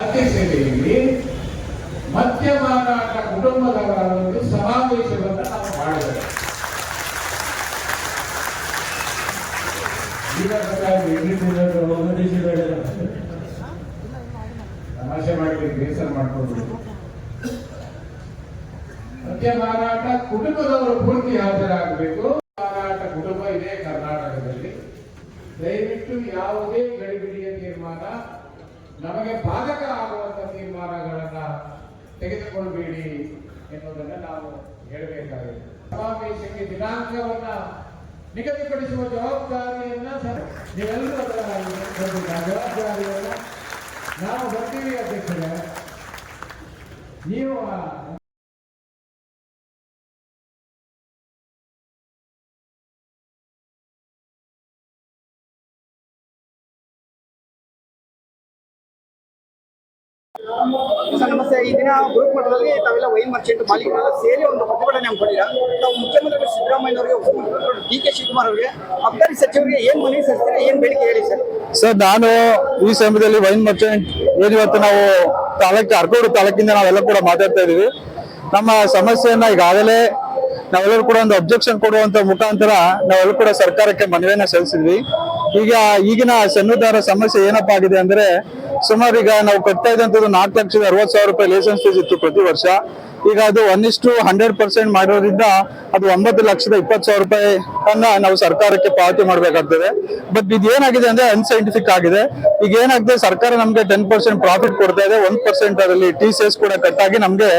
ಅಧ್ಯಕ್ಷತೆಯಲ್ಲಿ ಮದ್ಯ ಮಾರಾಟ ಕುಟುಂಬದವರ ಒಂದು ಸಮಾವೇಶವನ್ನು ನಾವು ದೇಶದ ತಮಾಷೆ ಮಾಡಿ, ಬೇಸರ ಮಾಡ್ಕೊಂಡು. ಮದ್ಯ ಮಾರಾಟ ಕುಟುಂಬದವರು ಪೂರ್ತಿ ಹಾಜರಾಗಬೇಕು. ಮಾರಾಟ ಕುಟುಂಬ ಇದೆ ಕರ್ನಾಟಕದಲ್ಲಿ. ದಯವಿಟ್ಟು ಯಾವುದೇ ಗಡಿಬಿಡಿಯ ತೀರ್ಮಾನ ನಮಗೆ ಬಾಧಕ ಆಗುವಂತ ತೀರ್ಮಾನಗಳನ್ನ ತೆಗೆದುಕೊಳ್ಬೇಡಿ ಎನ್ನುವುದನ್ನ ನಾವು ಹೇಳಬೇಕಾಗಿದೆ. ಸಮಾವೇಶಕ್ಕೆ ದಿನಾಂಕವನ್ನ ನಿಗದಿಪಡಿಸುವ ಜವಾಬ್ದಾರಿಯನ್ನ ನೀವೆಲ್ಲರೂ ಜವಾಬ್ದಾರಿಯನ್ನ ನಾವು ಬರ್ತೀವಿ ಅಧ್ಯಕ್ಷರೇ. ನೀವು ಸರ್ ನಮಸ್ತೆ ಈ ಗ್ರೂಪ್ ಮಟ್ಟದಲ್ಲಿ ತಾವೆಲ್ಲ ವೈನ್ ಮರ್ಚೆಂಟ್ ಮಾಲೀಕರೆಲ್ಲ ಸೇರಿ ಒಂದು ಪ್ರತಿಭಟನೆ ಹಮ್ಮಿಕೊಂಡಿರ ನಾವು ಮುಖ್ಯಮಂತ್ರಿ ಸಿದ್ದರಾಮಯ್ಯ ಅವರಿಗೆ ಡಿ ಕೆ ಶಿವಕುಮಾರ್ ಅವರಿಗೆ. ಅಬಕಾರಿ ಸಚಿವರಿಗೆ ಏನ್ ಮನವಿ ಸಲ್ಲಿಸ್ತೀರಾ, ಏನ್ ಬೇಡಿಕೆ ಹೇಳಿ ಸರ್? ಸರ್, ನಾನು ಈ ಸಮಯದಲ್ಲಿ ವೈನ್ ಮರ್ಚೆಂಟ್ ಏನ್ ಇವತ್ತು ನಾವು ತಾಲೂಕು ಅರ್ಕೋಡು ತಾಲೂಕಿಂದ ನಾವೆಲ್ಲ ಕೂಡ ಮಾತಾಡ್ತಾ ಇದೀವಿ ನಮ್ಮ ಸಮಸ್ಯೆಯನ್ನ ಈಗಾಗಲೇ ನಾವೆಲ್ಲರೂ ಕೂಡ ಒಂದು ಅಬ್ಜೆಕ್ಷನ್ ಕೊಡುವಂತ ಮುಖಾಂತರ ನಾವೆಲ್ಲರೂ ಕೂಡ ಸರ್ಕಾರಕ್ಕೆ ಮನವಿಯನ್ನ ಸಲ್ಲಿಸಿದ್ವಿ. ಈಗ ಈಗಿನ ಸಣ್ಣದಾರ ಸಮಸ್ಯೆ ಏನಪ್ಪಾ ಆಗಿದೆ ಅಂದ್ರೆ ಸುಮಾರು ಈಗ ನಾವು ಕಟ್ತಾ ಇದ್ದಂಥದ್ದು ನಾಲ್ಕು ಲಕ್ಷದ ಅರವತ್ತು ಸಾವಿರ ರೂಪಾಯಿ ಲೈಸೆನ್ಸ್ ಫೀಸ್ ಇತ್ತು ಪ್ರತಿ ವರ್ಷ. ಈಗ ಅದು ಒಂದಿಷ್ಟು ಹಂಡ್ರೆಡ್ ಪರ್ಸೆಂಟ್ ಮಾಡಿರೋದ್ರಿಂದ ಅದು ಒಂಬತ್ತು ಲಕ್ಷದ ಇಪ್ಪತ್ತು ಸಾವಿರ ರೂಪಾಯಿ ಅನ್ನ ನಾವು ಸರ್ಕಾರಕ್ಕೆ ಪಾವತಿ ಮಾಡಬೇಕಾಗ್ತದೆ. ಬಟ್ ಇದು ಏನಾಗಿದೆ ಅಂದ್ರೆ ಅನ್ಸೈಂಟಿಫಿಕ್ ಆಗಿದೆ. ಈಗ ಏನಾಗಿದೆ ಸರ್ಕಾರ ನಮಗೆ ಟೆನ್ ಪರ್ಸೆಂಟ್ ಪ್ರಾಫಿಟ್ ಕೊಡ್ತಾ ಇದೆ ಒಂದ್ ಪರ್ಸೆಂಟ್ ಅದರಲ್ಲಿ ಟಿ ಸಿ ಎಸ್ ಕೂಡ ಕಟ್ ಆಗಿ ನಮ್ಗೆ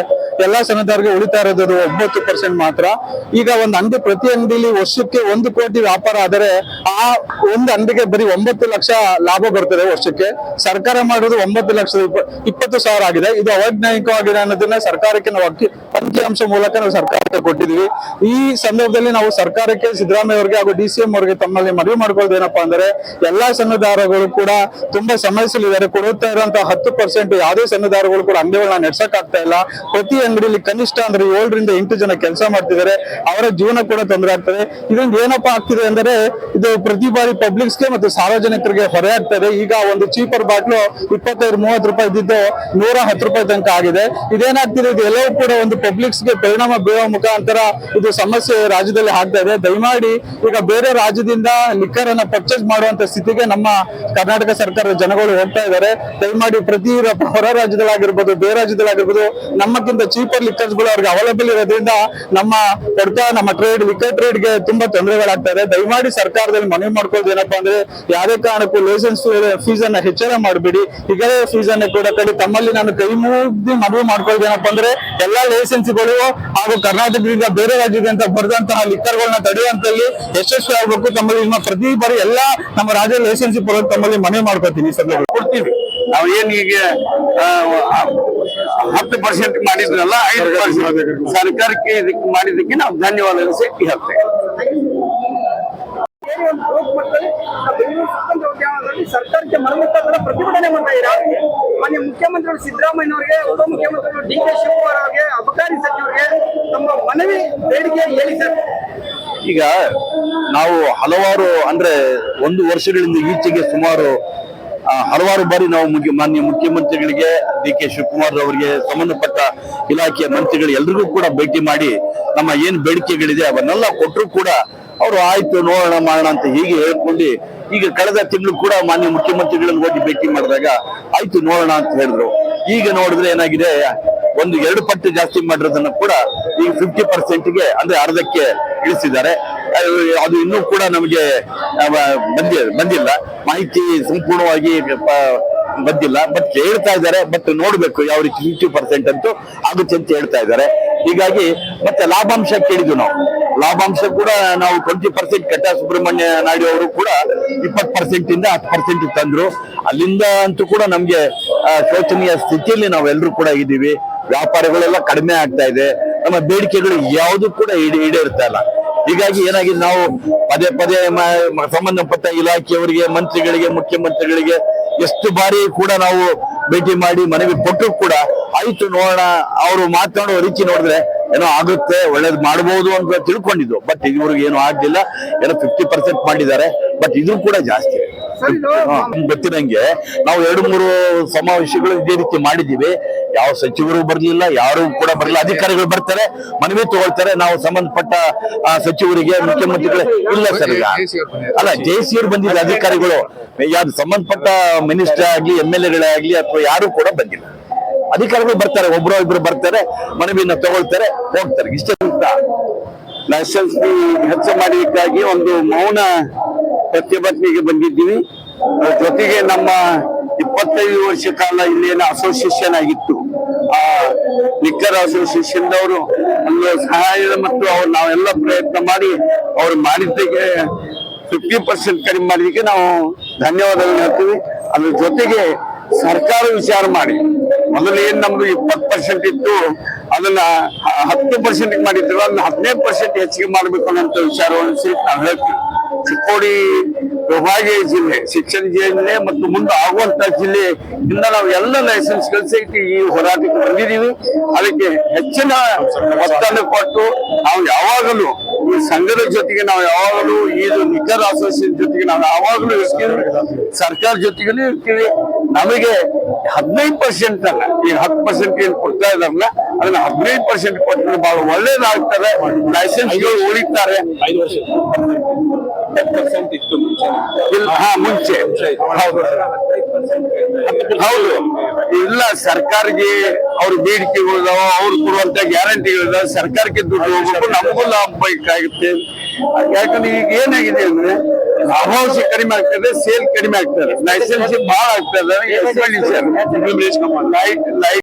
ಎಲ್ಲಾ ಸಣ್ಣದಾರಿಗೆ ಉಳಿತಾ ಇರೋದು ಒಂಬತ್ತು ಪರ್ಸೆಂಟ್ ಮಾತ್ರ. ಈಗ ಒಂದು ಅಂಗಡಿ ಪ್ರತಿ ಅಂಗಡಿಲಿ ವರ್ಷಕ್ಕೆ ಒಂದು ಕೋಟಿ ವ್ಯಾಪಾರ ಆದರೆ ಆ ಒಂದು ಅಂಗಡಿಗೆ ಬರೀ ಒಂಬತ್ತು ಲಕ್ಷ ಲಾಭ ಬರ್ತದೆ ವರ್ಷಕ್ಕೆ. ಸರ್ಕಾರ ಮಾಡೋದು ಒಂಬತ್ತು ಲಕ್ಷ ಇಪ್ಪ- ಇಪ್ಪತ್ತು ಸಾವಿರ ಆಗಿದೆ. ಇದು ಅವೈಜ್ಞಾನಿಕವಾಗಿದೆ ಅನ್ನೋದನ್ನ ಸರ್ಕಾರಕ್ಕೆ ನಾವು ಅಂಕಿ ಅಂಕಿಅಂಶ ಮೂಲಕ ನಾವು ಸರ್ಕಾರಕ್ಕೆ ಕೊಟ್ಟಿದೀವಿ ಈ ಸಂದರ್ಭದಲ್ಲಿ ನಾವು ಸರ್ಕಾರಕ್ಕೆ ಸಿದ್ದರಾಮಯ್ಯ ಅವರಿಗೆ ಹಾಗೂ ಡಿ ಸಿ ಎಂ ಅವರಿಗೆ ತಮ್ಮಲ್ಲಿ ಮನವಿ ಮಾಡ್ಕೊಳ್ಳೋದು ಏನಪ್ಪಾ ಅಂದ್ರೆ ಎಲ್ಲಾ ಸಣ್ಣದಾರಗಳು ಕೂಡ ತುಂಬಾ ಸಮಸ್ಯೆಲಿದ್ದಾರೆ ಕೊಡುತ್ತಾ ಇರುವಂತಹ ಹತ್ತು ಪರ್ಸೆಂಟ್ ಯಾವುದೇ ಸಣ್ಣದಾರಗಳು ಕೂಡ ಅಂಗಡಿಗಳನ್ನ ನಡ್ಸಕ್ ಆಗ್ತಾ ಇಲ್ಲ. ಪ್ರತಿ ಅಂಗಡಿಯಲ್ಲಿ ಕನಿಷ್ಠ ಅಂದ್ರೆ ಏಳರಿಂದ ಎಂಟು ಜನ ಕೆಲಸ ಮಾಡ್ತಿದ್ದಾರೆ. ಅವರ ಜೀವನ ಕೂಡ ತೊಂದರೆ ಆಗ್ತದೆ. ಇದೊಂದು ಏನಪ್ಪಾ ಆಗ್ತಿದೆ ಅಂದ್ರೆ, ಇದು ಪ್ರತಿ ಬಾರಿ ಪಬ್ಲಿಕ್ಸ್ಗೆ ಮತ್ತು ಸಾರ್ವಜನಿಕರಿಗೆ ಹೊರೆ ಆಗ್ತದೆ. ಈಗ ಒಂದು ಚೀಪರ್ ಬಾಟ್ಲು ಇಪ್ಪತ್ತೈದು, ಮೂವತ್ತು ರೂಪಾಯಿ ಇದ್ದಿದ್ದು ನೂರ ಹತ್ತು ರೂಪಾಯಿ ತನಕ ಆಗಿದೆ. ಇದೇನಾಗ್ತಿದೆ? ಇದು ಎಲ್ಲವೂ ಕೂಡ ಒಂದು ಪಬ್ಲಿಕ್ಸ್ಗೆ ಪರಿಣಾಮ ಬೀಳುವ ಮುಖಾಂತರ ಇದು ಸಮಸ್ಯೆ ರಾಜ್ಯದಲ್ಲಿ ಆಗ್ತಾ ಇದೆ. ದಯಮಾಡಿ ಈಗ ಬೇರೆ ರಾಜ್ಯದಿಂದ ಲಿಕ್ಕರ್ ಅನ್ನ ಪರ್ಚೇಸ್ ಮಾಡುವಂತ ಸ್ಥಿತಿಗೆ ನಮ್ಮ ಕರ್ನಾಟಕ ಸರ್ಕಾರದ ಜನಗಳು ಹೋಗ್ತಾ ಇದ್ದಾರೆ. ದಯಮಾಡಿ ಪ್ರತಿ ಹೊರ ರಾಜ್ಯದಲ್ಲಾಗಿರ್ಬೋದು, ಬೇರೆ ರಾಜ್ಯದಲ್ಲಾಗಿರ್ಬೋದು, ನಮ್ಮಕ್ಕಿಂತ ಚೀಪರ್ ಲಿಕ್ಕರ್ಸ್ಗಳು ಅವ್ರಿಗೆ ಅವೈಲೇಬಲ್ ಇರೋದ್ರಿಂದ ನಮ್ಮ ಕೊಡ್ತಾ ನಮ್ಮ ಟ್ರೇಡ್ ಲಿಕ್ಕರ್ ಟ್ರೇಡ್ಗೆ ತುಂಬಾ ತೊಂದರೆಗಳಾಗ್ತಾ ಇದೆ. ದಯಮಾಡಿ ಸರ್ಕಾರದಲ್ಲಿ ಮನವಿ ಮಾಡ್ಕೊಳ್ಳೋದು ಏನಪ್ಪಾ ಅಂದ್ರೆ ಯಾವುದೇ ಕಾರಣಕ್ಕೂ ಲೈಸೆನ್ಸ್ ಫೀಸ್ ಅನ್ನ ಹೆಚ್ಚಳ ಮಾಡಬೇಡಿ. ಈಗಲೇ ಫೀಸ್ ಅನ್ನ ಕೂಡ ಕಡಿ ತಮ್ಮಲ್ಲಿ ನಾನು ಕೈ ಮುಗಿದು ಮನವಿ ಮಾಡ್ಕೊಳ್ಳೋದು ಏನಪ್ಪಾ ಅಂದ್ರೆ ಎಲ್ಲಾ ಲೈಸೆನ್ಸ್ಗಳು ಹಾಗೂ ಕರ್ನಾಟಕದಿಂದ ಬೇರೆ ರಾಜ್ಯದಿಂದ ಬರೆದಂತಹ ಲಿಕ್ಕರ್ಗಳನ್ನ ತಡೆಯುವಂತಲ್ಲಿ ಯಶಸ್ವಿ ಆಗ್ಬೇಕು. ತಮ್ಮಲ್ಲಿ ನಿಮ್ಮ ಪ್ರತಿ ಬಾರಿ ಎಲ್ಲಾ ನಮ್ಮ ರಾಜ್ಯ ಲೈಸೆನ್ಸ್ ಬರೋದು ತಮ್ಮಲ್ಲಿ ಮನವಿ ಮಾಡ್ಕೊತೀನಿ ಸರ್ ಕೊಡ್ತೀವಿ. ನಾವು ಏನ್ ಈಗ ಹತ್ತು ಪರ್ಸೆಂಟ್ ಮಾಡಿದ್ರಲ್ಲ ಐದು ಪರ್ಸೆಂಟ್ ಸರ್ಕಾರಕ್ಕೆ ಇದಕ್ಕೆ ಮಾಡಿದ್ದಕ್ಕೆ ನಾವು ಧನ್ಯವಾದ ಹೇಳ್ತೇವೆ. ಸೇರಿ ಹೇಳ್ತೇವೆ. ಸರ್ಕಾರಕ್ಕೆ ಮನಮುಖಾಂತರ ಪ್ರತಿಭಟನೆ ಮಾಡ್ತಾ ಇದ್ದಾರೆ ಮಾನ್ಯ ಮುಖ್ಯಮಂತ್ರಿಗಳು ಸಿದ್ದರಾಮಯ್ಯ ಅವರಿಗೆ ಉಪಮುಖ್ಯಮಂತ್ರಿಗಳು ಡಿ ಕೆ ಶಿವಕುಮಾರ್ ಅವರಿಗೆ ಅಬಕಾರಿ ಸಚಿವರಿಗೆ ತಮ್ಮ ಮನವಿ ಬೇಡಿಕೆ ಹೇಳಿ ಸರ್ ಈಗ ನಾವು ಹಲವಾರು ಅಂದ್ರೆ ಒಂದು ವರ್ಷಗಳಿಂದ ಈಚೆಗೆ ಸುಮಾರು ಹಲವಾರು ಬಾರಿ ನಾವು ಮುಖ್ಯ ಮಾನ್ಯ ಮುಖ್ಯಮಂತ್ರಿಗಳಿಗೆ, ಡಿ ಕೆ ಶಿವಕುಮಾರ್ ಅವರಿಗೆ ಸಂಬಂಧಪಟ್ಟ ಇಲಾಖೆಯ ಮಂತ್ರಿಗಳು ಎಲ್ರಿಗೂ ಕೂಡ ಭೇಟಿ ಮಾಡಿ ನಮ್ಮ ಏನ್ ಬೇಡಿಕೆಗಳಿದೆ ಅವನ್ನೆಲ್ಲ ಕೊಟ್ಟರು ಕೂಡ ಅವರು ಆಯ್ತು, ನೋಡೋಣ, ಮಾಡೋಣ ಅಂತ ಹೀಗೆ ಹೇಳ್ಕೊಂಡು ಈಗ ಕಳೆದ ತಿಂಗಳು ಕೂಡ ಮಾನ್ಯ ಮುಖ್ಯಮಂತ್ರಿಗಳನ್ನು ಹೋಗಿ ಭೇಟಿ ಮಾಡಿದಾಗ ಆಯ್ತು, ನೋಡೋಣ ಅಂತ ಹೇಳಿದ್ರು. ಈಗ ನೋಡಿದ್ರೆ ಏನಾಗಿದೆ, ಒಂದು ಎರಡು ಪಟ್ಟು ಜಾಸ್ತಿ ಮಾಡಿರೋದನ್ನ ಕೂಡ ಈಗ ಫಿಫ್ಟಿ ಪರ್ಸೆಂಟ್ಗೆ ಅಂದ್ರೆ ಅರ್ಧಕ್ಕೆ ಇಳಿಸಿದ್ದಾರೆ. ಅದು ಇನ್ನೂ ಕೂಡ ನಮಗೆ ಬಂದಿಲ್ಲ ಬಂದಿ ಬಂದಿಲ್ಲ. ಮಾಹಿತಿ ಸಂಪೂರ್ಣವಾಗಿ ಬಂದಿಲ್ಲ. ಬಟ್ ಹೇಳ್ತಾ ಇದ್ದಾರೆ ಬಟ್ ನೋಡ್ಬೇಕು ಯಾವ ರೀತಿ ಫಿಫ್ಟಿ ಪರ್ಸೆಂಟ್ ಅಂತೂ ಆಗುತ್ತೆ ಅಂತ ಹೇಳ್ತಾ ಇದ್ದಾರೆ. ಹೀಗಾಗಿ, ಮತ್ತೆ ಲಾಭಾಂಶ ಕೇಳಿದ್ವಿ ನಾವು. ಲಾಭಾಂಶ ಕೂಡ ನಾವು ಟ್ವೆಂಟಿ ಪರ್ಸೆಂಟ್ ಕಟ್ಟ ಸುಬ್ರಹ್ಮಣ್ಯ ನಾಯ್ಡು ಅವರು ಕೂಡ ಇಪ್ಪತ್ತು ಪರ್ಸೆಂಟ್ ಇಂದ ಹತ್ತು ಪರ್ಸೆಂಟ್ ತಂದ್ರು. ಅಲ್ಲಿಂದ ಅಂತೂ ಕೂಡ ನಮ್ಗೆ ಶೋಚನೀಯ ಸ್ಥಿತಿಯಲ್ಲಿ ನಾವೆಲ್ಲರೂ ಕೂಡ ಇದ್ದೀವಿ. ವ್ಯಾಪಾರಗಳೆಲ್ಲ ಕಡಿಮೆ ಆಗ್ತಾ ಇದೆ. ನಮ್ಮ ಬೇಡಿಕೆಗಳು ಯಾವುದು ಕೂಡ ಈಡೇ, ಈಡೇರ್ತಾ ಇಲ್ಲ. ಹೀಗಾಗಿ ಏನಾಗಿದೆ, ನಾವು ಪದೇ ಪದೇ ಸಂಬಂಧಪಟ್ಟ ಇಲಾಖೆಯವರಿಗೆ, ಮಂತ್ರಿಗಳಿಗೆ, ಮುಖ್ಯಮಂತ್ರಿಗಳಿಗೆ ಎಷ್ಟು ಬಾರಿ ಕೂಡ ನಾವು ಭೇಟಿ ಮಾಡಿ ಮನವಿ ಕೊಟ್ಟರು ಕೂಡ ಆಯ್ತು ನೋಡೋಣ, ಅವರು ಮಾತಾಡೋ ರೀತಿ ನೋಡಿದ್ರೆ ಏನೋ ಆಗುತ್ತೆ, ಒಳ್ಳೇದು ಮಾಡಬಹುದು ಅಂತ ತಿಳ್ಕೊಂಡಿದ್ದು. ಬಟ್ ಇವ್ರಿಗೆ ಏನು ಆಗ್ಲಿಲ್ಲ. ಏನೋ ಫಿಫ್ಟಿ ಪರ್ಸೆಂಟ್ ಮಾಡಿದ್ದಾರೆ. ಬಟ್ ಇದು ಕೂಡ ಜಾಸ್ತಿ. ಗೊತ್ತಿರಂಗೆ ನಾವು ಎರಡು ಮೂರು ಸಮಾವೇಶಗಳು ಇದೇ ರೀತಿ ಮಾಡಿದ್ದೀವಿ. ಯಾವ ಸಚಿವರು ಬರ್ಲಿಲ್ಲ ಯಾರು ಕೂಡ ಬರಲಿಲ್ಲ. ಅಧಿಕಾರಿಗಳು ಬರ್ತಾರೆ ಮನವಿ ತಗೊಳ್ತಾರೆ. ನಾವು ಸಂಬಂಧಪಟ್ಟ ಆ, ಸಚಿವರಿಗೆ ಮುಖ್ಯಮಂತ್ರಿಗಳು ಇಲ್ಲ ಸರ್ ಈಗ. ಅಲ್ಲ ಜೆ ಸಿ ಅವ್ರು ಬಂದಿಲ್ಲ ಅಧಿಕಾರಿಗಳು ಯಾವ್ದು ಸಂಬಂಧಪಟ್ಟ ಮಿನಿಸ್ಟರ್ ಆಗ್ಲಿ ಎಂ ಎಲ್ ಎಗಳೇ ಆಗ್ಲಿ ಅಥವಾ ಯಾರು ಕೂಡ ಬಂದಿಲ್ಲ. ಅಧಿಕಾರಿಗಳು ಬರ್ತಾರೆ ಒಬ್ರು ಇಬ್ರು ಬರ್ತಾರೆ ಮನವಿಯನ್ನ ತಗೊಳ್ತಾರೆ ಹೋಗ್ತಾರೆ. ಇಷ್ಟೇ ಅಂತ ಲೈಸೆನ್ಸ್ ಹೆಚ್ಚು ಮಾಡಲಿಕ್ಕಾಗಿ ಒಂದು ಮೌನ ಪ್ರತಿಭಟನೆಗೆ ಬಂದಿದ್ದೀವಿ. ಜೊತೆಗೆ ನಮ್ಮ ಇಪ್ಪತ್ತೈದು ವರ್ಷ ಕಾಲ ಇಲ್ಲೇನು ಅಸೋಸಿಯೇಷನ್ ಆಗಿತ್ತು. ಆ ಲಿಕ್ಕರ್ ಅಸೋಸಿಯೇಷನ್ ಅವರು ಒಂದು ಸಹಾಯ ಮತ್ತು ಅವ್ರು ನಾವೆಲ್ಲ ಪ್ರಯತ್ನ ಮಾಡಿ ಅವ್ರು ಮಾಡಿದ್ದಕ್ಕೆ ಫಿಫ್ಟಿ ಪರ್ಸೆಂಟ್ ಕಡಿಮೆ ಮಾಡಿದಕ್ಕೆ ನಾವು ಧನ್ಯವಾದಗಳು ಹೇಳ್ತೀವಿ. ಅದ್ರ ಜೊತೆಗೆ ಸರ್ಕಾರ ವಿಚಾರ ಮಾಡಿ. ಮೊದಲು ಏನ್ ನಮ್ದು ಇಪ್ಪತ್ತು ಪರ್ಸೆಂಟ್ ಇತ್ತು, ಅದನ್ನ ಹತ್ತು ಪರ್ಸೆಂಟ್ ಮಾಡಿದ್ರು, ಅದನ್ನ ಹದಿನೈದು ಪರ್ಸೆಂಟ್ ಹೆಚ್ಚಿಗೆ ಮಾಡ್ಬೇಕು ಅನ್ನೋ ವಿಚಾರವನ್ನು ನಾವು ಹೇಳ್ತೀವಿ. ಚಿಕ್ಕೋಡಿ ವಿಭಾಗೀಯ ಜಿಲ್ಲೆ, ಶಿಕ್ಷಣ ಜಿಲ್ಲೆ ಮತ್ತು ಮುಂದೆ ಆಗುವಂತ ಜಿಲ್ಲೆ ಇಂದ ನಾವು ಎಲ್ಲ ಲೈಸೆನ್ಸ್ ಸಹಿತ ಈ ಹೋರಾಟಕ್ಕೆ ಬಂದಿದ್ದೀವಿ. ಅದಕ್ಕೆ ಹೆಚ್ಚಿನ ಒತ್ತನ್ನು ಕೊಟ್ಟು ನಾವು ಯಾವಾಗಲೂ ಈ ಸಂಘದ ಜೊತೆಗೆ ನಾವು ಯಾವಾಗಲೂ ಇದು ನಿಖರ್ ಅಸೋಸಿಯೇಷನ್ ಜೊತೆಗೆ ನಾವು ಯಾವಾಗಲೂ ಇರ್ತೀವಿ. ಸರ್ಕಾರ ಜೊತೆಗೂ ಇರ್ತೀವಿ. ನಮಗೆ ಹದಿನೈದು ಪರ್ಸೆಂಟ್ ಅಲ್ಲ. ಈಗ ಹತ್ತು ಪರ್ಸೆಂಟ್ ಏನು ಕೊಡ್ತಾ ಇದಾರಲ್ಲ ಅದನ್ನ ಹದಿನೈದು ಪರ್ಸೆಂಟ್ ಕೊಟ್ಟರೆ ಬಹಳ ಒಳ್ಳೇದಾಗ್ತದೆ. ಲೈಸೆನ್ಸ್ ಉಳಿತಾರೆ. ಇತ್ತು ಹಾ ಮುಂಚೆ. ಹೌದು. ಹೌದು. ಇಲ್ಲ ಸರ್ಕಾರಕ್ಕೆ ಅವ್ರ ಬೇಡಿಕೆಗಳಿದಾವ ಅವ್ರು ಕೊಡುವಂತ ಗ್ಯಾರಂಟಿಗಳಿದಾವ ಸರ್ಕಾರಕ್ಕೆ ದುಡ್ಡು ಹೋಗ್ಬೇಕು, ನಮಗೂ ಲಾಭ ಬೇಕಾಗುತ್ತೆ ಯಾಕಂದ್ರೆ ಈಗ ಏನಾಗಿದೆ ಅಂದ್ರೆ ಲಾಭಾಂಶ ಕಡಿಮೆ ಆಗ್ತದೆ, ಸೇಲ್ ಕಡಿಮೆ ಆಗ್ತದೆ. ಲೈಸೆನ್ಸ್ ಬಹಳ ಆಗ್ತದೆ ಲೈಟ್ ಲೈಟ್